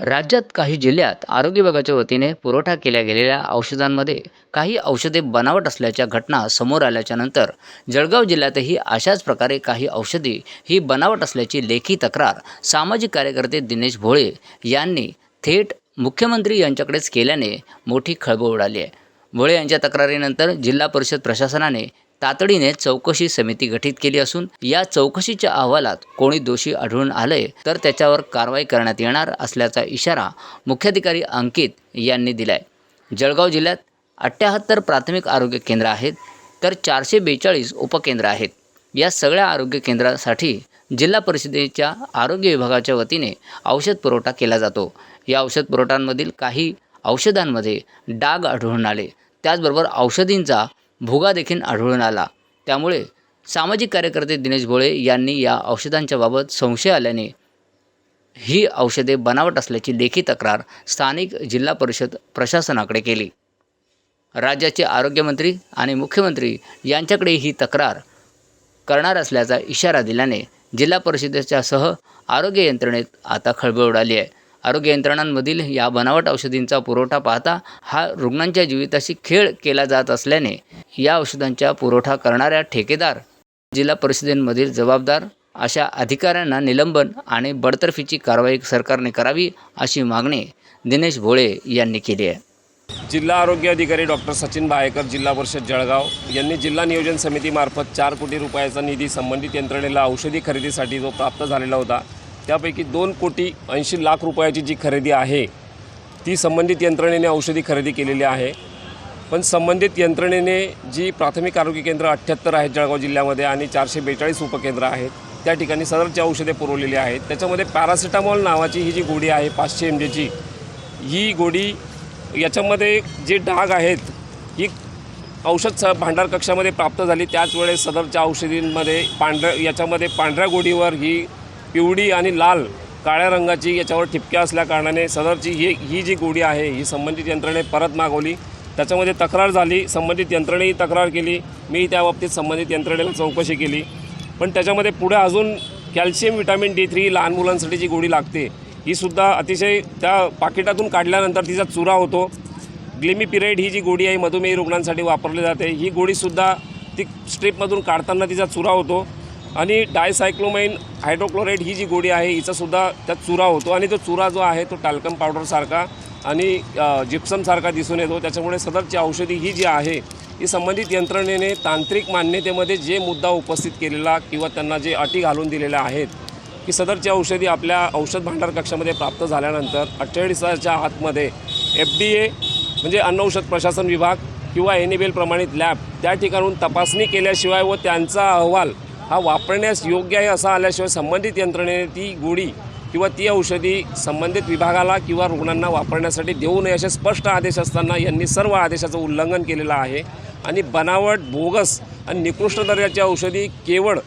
राज्यात काही जिल्ह्यात आरोग्य विभागाच्या वतीने पुरवठा केल्या गेलेल्या औषधांमध्ये काही औषधे बनावट असल्याच्या घटना समोर आल्याच्यानंतर जळगाव जिल्ह्यातही अशाच प्रकारे काही औषधी ही बनावट असल्याची लेखी तक्रार सामाजिक कार्यकर्ते दिनेश भोळे यांनी थेट मुख्यमंत्री यांच्याकडेच केल्याने मोठी खळबळ उडाली आहे. भोळे यांच्या तक्रारीनंतर जिल्हा परिषद प्रशासनाने तातडीने चौकशी समिती गठीत केली असून या चौकशीच्या अहवालात कोणी दोषी आढळून आले तर त्याच्यावर कारवाई करण्यात येणार असल्याचा इशारा मुख्याधिकारी अंकित यांनी दिलाय. जळगाव जिल्ह्यात अठ्ठ्याहत्तर प्राथमिक आरोग्य केंद्र आहेत तर चारशे बेचाळीस उपकेंद्र आहेत. या सगळ्या आरोग्य केंद्रासाठी जिल्हा परिषदेच्या आरोग्य विभागाच्या वतीने औषध पुरवठा केला जातो. या औषध पुरवठ्यांमधील काही औषधांमध्ये डाग आढळून आले. त्याचबरोबर औषधींचा भुगा देखील आढळून आला. त्यामुळे सामाजिक कार्यकर्ते दिनेश भोळे यांनी या औषधांच्या बाबत संशय आल्याने ही औषधे बनावट असल्याची लेखी तक्रार स्थानिक जिल्हा परिषद प्रशासनाकडे केली. राज्याचे आरोग्यमंत्री आणि मुख्यमंत्री यांच्याकडे ही तक्रार करणार असल्याचा इशारा दिल्याने जिल्हा परिषदेच्या सह आरोग्य यंत्रणेत आता खळबळ उडाली आहे. आरोग्य यंत्रणांमधील या बनावट औषधींचा पुरवठा पाहता हा रुग्णांच्या जीविताशी खेळ केला जात असल्याने या औषधांचा पुरवठा करणाऱ्या ठेकेदार जिल्हा परिषदेमधील जबाबदार अशा अधिकाऱ्यांना निलंबन आणि बडतर्फीची कारवाई सरकारने करावी अशी मागणी दिनेश भोळे यांनी केली आहे. जिल्हा आरोग्य अधिकारी डॉक्टर सचिन बायकर जिल्हा परिषद जळगाव यांनी जिल्हा नियोजन समितीमार्फत चार कोटी रुपयाचा निधी संबंधित यंत्रणेला औषधी खरेदीसाठी जो प्राप्त झालेला होता त्यापैकी दोन कोटी ऐंशी लाख रुपयाची जी खरेदी आहे ती संबंधित यंत्रणेने औषधी खरेदी केलेली आहे. पण संबंधित यंत्रणेने जी प्राथमिक आरोग्य केंद्र अठ्ठ्याहत्तर आहेत जळगाव जिल्ह्यामध्ये आणि चारशे बेचाळीस उपकेंद्र आहेत त्या ठिकाणी सदरची औषधे पुरवलेली आहेत. त्याच्यामध्ये पॅरासिटामॉल नावाची ही जी गोडी आहे पाचशे एम जीची ही गोडी याच्यामध्ये जे डाग आहेत ही औषध स भांडार कक्षामध्ये प्राप्त झाली. त्याच वेळेस सदरच्या औषधींमध्ये पांढऱ्या याच्यामध्ये पांढऱ्या गोडीवर ही पिवळी आणि लाल काळ्या रंगाची याच्यावर ठिपक्या असल्याकारणाने सदरची ही ही जी गोडी आहे ही संबंधित यंत्रणे परत मागवली. त्याच्यामध्ये तक्रार झाली संबंधित यंत्रणेही तक्रार केली. मी त्या बाबतीत संबंधित यंत्रणेला चौकशी केली. पण त्याच्यामध्ये पुढे अजून कॅल्शियम विटॅमिन डी थ्री लहान मुलांसाठी जी गोळी लागते ही सुद्धा अतिशय त्या पाकिटातून काढल्यानंतर तिचा चुरा होतो. ग्लिमीपिराइड ही जी गोळी आहे मधुमेही रुग्णांसाठी वापरली जाते. ही गोळीसुद्धा ती स्ट्रीपमधून काढताना तिचा चुरा होतो. आणि डायसायक्लोमाइन हायड्रोक्लोराईड ही जी गोळी आहे हिचासुद्धा त्यात चुरा होतो. आणि तो चुरा जो आहे तो टॅल्कम पावडरसारखा आणि जिप्समसारखा दिसून येतो. त्याच्यामुळे सदरची औषधी ही जी आहे ही संबंधित यंत्रणेने तांत्रिक मान्यतेमध्ये जे मुद्दा उपस्थित केलेला किंवा त्यांना जे अटी घालून दिलेल्या आहेत की सदरची औषधी आपल्या औषध भांडार कक्षामध्ये प्राप्त झाल्यानंतर अठ्ठेचाळीस तासाच्या आतमध्ये एफ डी ए म्हणजे अन्न औषध प्रशासन विभाग किंवा एन प्रमाणित लॅब त्या ठिकाणून तपासणी केल्याशिवाय व त्यांचा अहवाल हा वापरण्यास योग्य आहे असा आल्याशिवाय संबंधित यंत्रणेने ती गोळी किंवा ती औषधी संबंधित विभागाला किंवा रुग्णांना वापरण्यासाठी देऊ नये असे स्पष्ट आदेश असताना यांनी सर्व आदेशाचं उल्लंघन केलेलं आहे. आणि बनावट बोगस आणि निकृष्ट दर्जाची औषधी केवळ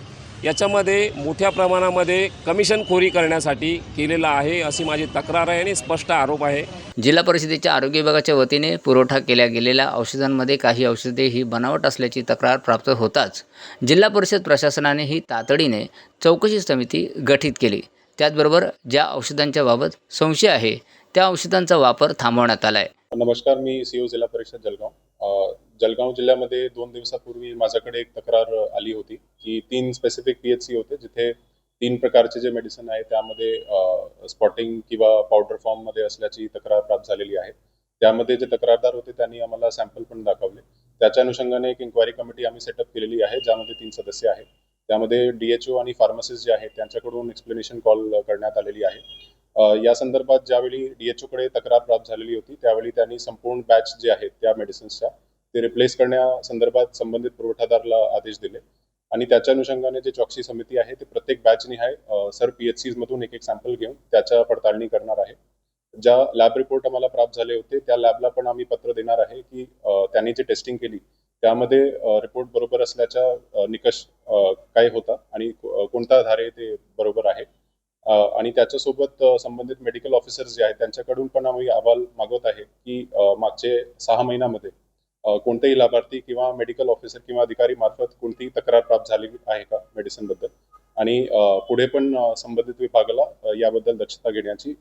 याच्यामध्ये मोठ्या प्रमाणामध्ये कमिशनखोरी करण्यासाठी केलेलं आहे अशी माझी तक्रार आहे आणि स्पष्ट आरोप आहे. जिल्हा परिषदेच्या आरोग्य विभागाच्या वतीने पुरवठा केल्या गेलेल्या औषधांमध्ये काही औषधे ही बनावट असल्याची तक्रार प्राप्त होताच. जिल्हा परिषद प्रशासनाने ही तातडीने चौकशी समिती गठीत केली. त्याचबरोबर ज्या औषधांच्या बाबत संशय आहे त्या औषधांचा वापर थांबवण्यात आला आहे नमस्कार मी सीओ जिल्हा परिषद जळगाव. अ, जळगाव जिल्ह्यामध्ये दोन दिवसापूर्वी माझ्याकडे एक तक्रार आली होती की तीन स्पेसिफिक पीएचसी होते जिथे तीन प्रकारचे जे मेडिसिन आहे त्यामध्ये स्पॉटिंग किंवा पावडर फॉर्ममध्ये असल्याची तक्रार प्राप्त झालेली आहे. त्यामध्ये जे तक्रारदार होते त्यांनी आम्हाला सॅम्पल पण दाखवले. त्याच्या अनुषंगाने एक इन्क्वायरी कमिटी आम्ही सेटअप केलेली आहे ज्यामध्ये तीन सदस्य आहेत. त्यामध्ये डीएचओ आणि फार्मसिस्ट जे आहेत त्यांच्याकडून एक्सप्लेनेशन कॉल करण्यात आलेली आहे. या संदर्भात ज्यावेळी डीएचओ कडे तक्रार प्राप्त झालेली होती त्यावेळी त्यांनी संपूर्ण बॅच जे आहेत त्या मेडिसिन्सच्या ते रिप्लेस करण्यासंदर्भात संबंधित पुरवठादारला आदेश दिले. आणि त्याच्या अनुषंगाने जे चौकशी समिती आहे ते प्रत्येक बॅच निहाय सर पी एच मधून एक एक सॅम्पल घेऊन त्याच्या पडताळणी करणार आहे. ज्या लॅब रिपोर्ट आम्हाला प्राप्त झाले होते त्या लॅबला पण आम्ही पत्र देणार आहे की त्यांनी जी टेस्टिंग केली त्यामध्ये रिपोर्ट बरोबर असल्याचा निकष काय होता आणि कोणता कोणत्या आधारे ते बरोबर आहे. आणि त्याच्यासोबत संबंधित मेडिकल ऑफिसर्स जे आहेत त्यांच्याकडून पण आम्ही अहवाल मागवत आहे की मागचे सहा महिन्यामध्ये कोणतेही लाभार्थी किंवा मेडिकल ऑफिसर किंवा अधिकारी मार्फत कोणतीही तक्रार प्राप्त झाली आहे का मेडिसिनबद्दल? आणि पुढे पण संबंधित विभागाला याबद्दल दक्षता घेण्याची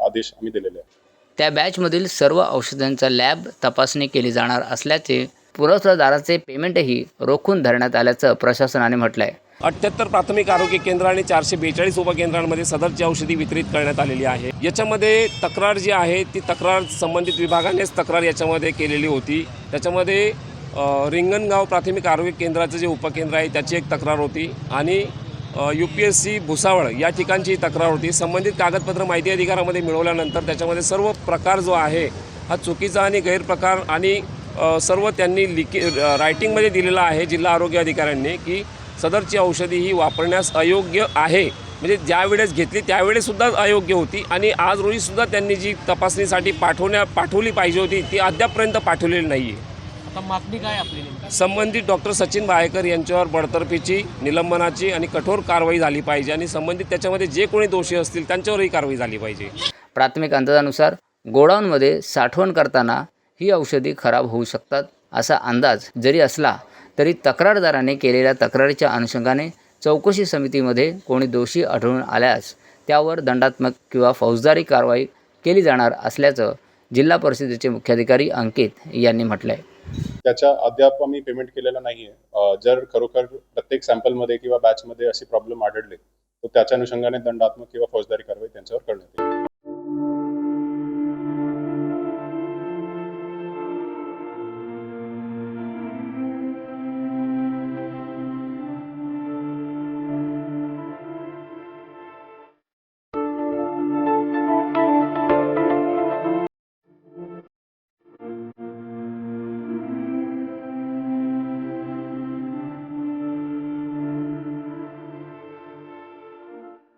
आदेश आम्ही दिलेले आहे त्या बॅचमधील सर्व औषधांचा लॅब तपासणी केली जाणार असल्याचे पुरवठादाराचे पेमेंटही रोखून धरण्यात आल्याचं प्रशासनाने म्हटलं आहे अठ्ठ्याहत्तर प्राथमिक आरोग्य केंद्र आणि चारशे बेचाळीस उपकेंद्रांमध्ये सदरची औषधी वितरित करण्यात आलेली आहे. याच्यामध्ये तक्रार जी आहे ती तक्रार संबंधित विभागानेच तक्रार याच्यामध्ये केलेली होती. त्याच्यामध्ये रिंगणगाव प्राथमिक आरोग्य केंद्राचं जे उपकेंद्र आहे त्याची एक तक्रार होती आणि U P S C Bhusawal या ठिकाणची तक्रार होती. संबंधित कागदपत्र माहिती अधिकारामध्ये मिळवल्यानंतर त्याच्यामध्ये सर्व प्रकार जो आहे हा चुकीचा आणि गैरप्रकार आणि सर्व त्यांनी लिखी रायटिंगमध्ये दिलेला आहे जिल्हा आरोग्य अधिकाऱ्यांनी की सदरची औषधी ही वापरण्यास अयोग्य आहे. म्हणजे ज्या वेळेस घेतली त्यावेळेसुद्धा अयोग्य होती. आणि आज रोजीसुद्धा त्यांनी जी तपासणीसाठी पाठवण्या पाठवली पाहिजे होती ती अद्यापपर्यंत पाठवलेली नाही आहे आता मागणी काय आपली नेमकी? संबंधित डॉक्टर सचिन बायकर यांच्यावर बडतर्फीची निलंबनाची आणि कठोर कारवाई झाली पाहिजे आणि संबंधित त्याच्यामध्ये जे कोणी दोषी असतील त्यांच्यावरही कारवाई झाली पाहिजे. प्राथमिक अंदाजानुसार गोडाऊनमध्ये साठवण करताना ही औषधी खराब होऊ शकतात असा अंदाज जरी असला तरी तक्रारदाराने केलेल्या तक्रारीच्या अनुषंगाने चौकशी समितीमध्ये कोणी दोषी आढळून आल्यास त्यावर दंडात्मक किंवा फौजदारी कारवाई केली जाणार असल्याचं जिल्हा परिषदेचे मुख्याधिकारी अंकित यांनी म्हटलं आहे त्याच्या अद्याप आम्ही पेमेंट केलेलं नाही आहे जर खरोखर प्रत्येक सॅम्पलमध्ये किंवा बॅचमध्ये असे प्रॉब्लेम आढळले तर त्याच्या अनुषंगाने दंडात्मक किंवा फौजदारी कारवाई त्यांच्यावर करण्यात येईल.